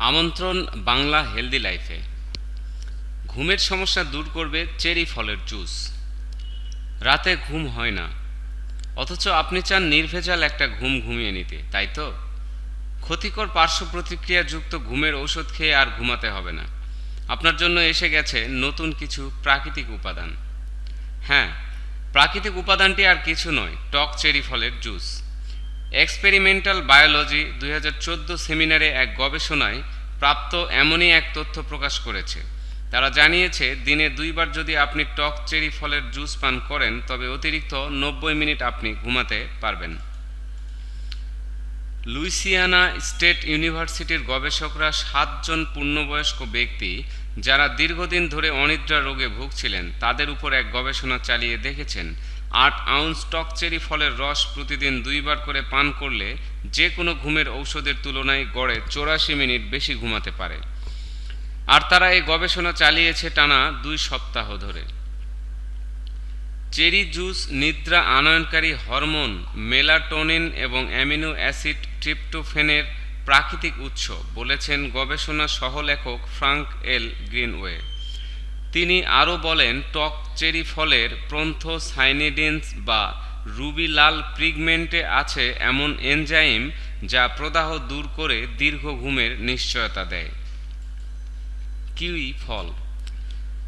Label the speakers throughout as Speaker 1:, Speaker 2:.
Speaker 1: আমন্ত্রণ বাংলা হেলদি লাইফে। ঘুমের সমস্যা দূর করবে চেরি ফলের জুস। রাতে ঘুম হয় না। অথচ আপনি চান নির্ভেজাল একটা ঘুম ঘুমিয়ে নিতে, তাই তো? ক্ষতিকর পার্শ্ব প্রতিক্রিয়াযুক্ত ঘুমের ঔষধ খেয়ে আর ঘুমাতে হবে না। আপনার জন্য এসে গেছে নতুন কিছু প্রাকৃতিক উপাদান। হ্যাঁ প্রাকৃতিক উপাদানটি আর কিছু নয়, টক চেরি ফলের জুস। এক্সপেরিমেন্টাল বায়োলজি দুই হাজার চোদ্দ সেমিনারে এক গবেষণায় প্রাপ্ত এমনই এক তথ্য প্রকাশ করেছে। তারা জানিয়েছে, দিনে দুইবার যদি আপনি টক চেরি ফলের জুস পান করেন, তবে অতিরিক্ত নব্বই মিনিট আপনি ঘুমাতে পারবেন। লুইসিয়ানা স্টেট ইউনিভার্সিটির গবেষকরা সাতজন পূর্ণবয়স্ক ব্যক্তি যারা দীর্ঘদিন ধরে অনিদ্রা রোগে ভুগছিলেন, তাদের উপর এক গবেষণা চালিয়ে দেখেছেন। আট আউন্স টকচেরি ফলের রস প্রতিদিন দুইবার করে পান করলে যে কোনো ঘুমের ঔষধের তুলনায় গড়ে চৌরাশি মিনিট বেশি ঘুমাতে পারে। আর তারা এই গবেষণা চালিয়েছে টানা দুই সপ্তাহ ধরে। চেরি জুস, নিদ্রা আনয়নকারী হরমোন, মেলাটোনিন এবং অ্যামিনো অ্যাসিড ট্রিপ্টোফেনের প্রাকৃতিক উৎস, বলেছেন গবেষণা সহলেখক ফ্রাঙ্ক এল গ্রিনওয়ে। তিনি আরও বলেন, টক চেরি ফলের প্রন্থোসাইনিডিনস বা রুবি লাল প্রিগমেন্টে আছে এমন এনজাইম যা প্রদাহ দূর করে দীর্ঘ ঘুমের নিশ্চয়তা দেয়। কিউই ফল।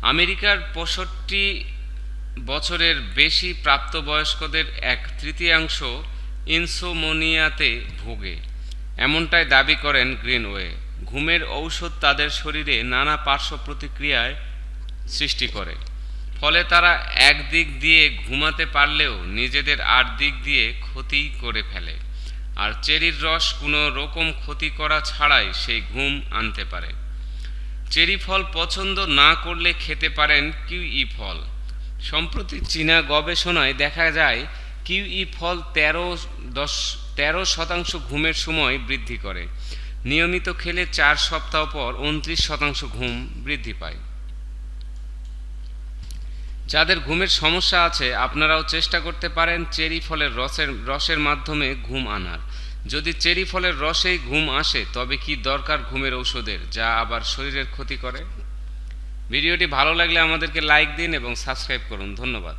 Speaker 1: আমেরিকার পঁয়ষট্টি বছরের বেশি প্রাপ্তবয়স্কদের এক তৃতীয়াংশ ইনসোমোনিয়াতে ভোগে। এমনটাই দাবি করেন গ্রিনওয়ে। ঘুমের ঔষধ তাদের শরীরে নানা পার্শ্ব প্রতিক্রিয়ায় সৃষ্টি করে। ফলে তারা এক দিক দিয়ে ঘুমাতে পারলেও নিজেদের আর দিক দিয়ে ক্ষতি করে ফেলে। আর চেরির রস কোনো রকম ক্ষতি করা ছাড়াই সেই ঘুম আনতে পারে। চেরি ফল পছন্দ না করলে খেতে পারেন কিউই ফল। সম্প্রতি চীনা গবেষণায় দেখা যায়, কিউই ফল তেরো দশ, তেরো শতাংশ ঘুমের সময় বৃদ্ধি করে। নিয়মিত খেলে চার সপ্তাহ পর উনত্রিশ শতাংশ ঘুম বৃদ্ধি পায়। যাদের ঘুমের সমস্যা আছে, আপনারাও চেষ্টা করতে পারেন চেরি ফলের রসের রসের মাধ্যমে ঘুম আনার। যদি চেরি ফলের রসেই ঘুম আসে, তবে কি দরকার ঘুমের ঔষধের, যা আবার শরীরের ক্ষতি করে? ভিডিওটি ভালো লাগলে আমাদেরকে লাইক দিন এবং সাবস্ক্রাইব করুন। ধন্যবাদ।